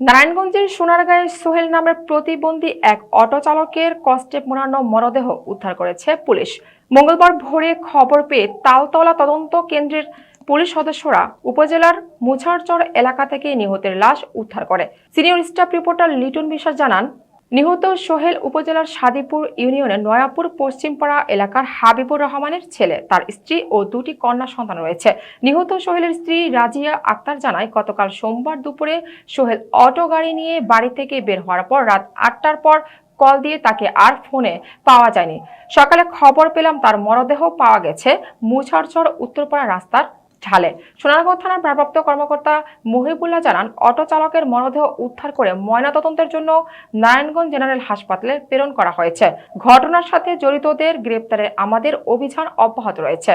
নারায়ণগঞ্জের সোনারগাঁয়ে সোহেল নামের প্রতিবন্ধী এক অটো চালকের কষ্টে মোড়ানো মরদেহ উদ্ধার করেছে পুলিশ। মঙ্গলবার ভোরে খবর পেয়ে তালতলা তদন্ত কেন্দ্রের পুলিশ সদস্যরা উপজেলার মুছারচর এলাকা থেকে নিহতের লাশ উদ্ধার করে। সিনিয়র স্টাফ রিপোর্টার লিটন বিশ্বাস জানান নিহত সোহেল উপজেলার সাদিপুর ইউনিয়নের নয়াপুর পশ্চিমপাড়া এলাকার হাবিবুর রহমানের ছেলে, তার স্ত্রী ও দুটি কন্যা সন্তান রয়েছে। নিহত সোহেলের স্ত্রী রাজিয়া আক্তার জানায়, গতকাল সোমবার দুপুরে সোহেল অটো গাড়ি নিয়ে বাড়ি থেকে বের হওয়ার পর রাত আটটার পর কল দিয়ে তাকে আর ফোনে পাওয়া যায়নি। সকালে খবর পেলাম তার মরদেহ পাওয়া গেছে। মুছারচর উত্তরপাড়া রাস্তার ঢালে। সোনারগাঁও থানার ভারপ্রাপ্ত কর্মকর্তা মহিবুল্লাহ জানান, অটো চালকের মরদেহ উদ্ধার করে ময়নাতদন্তের জন্য নারায়ণগঞ্জ জেনারেল হাসপাতালে প্রেরণ করা হয়েছে। ঘটনার সাথে জড়িতদের গ্রেপ্তারে আমাদের অভিযান অব্যাহত রয়েছে।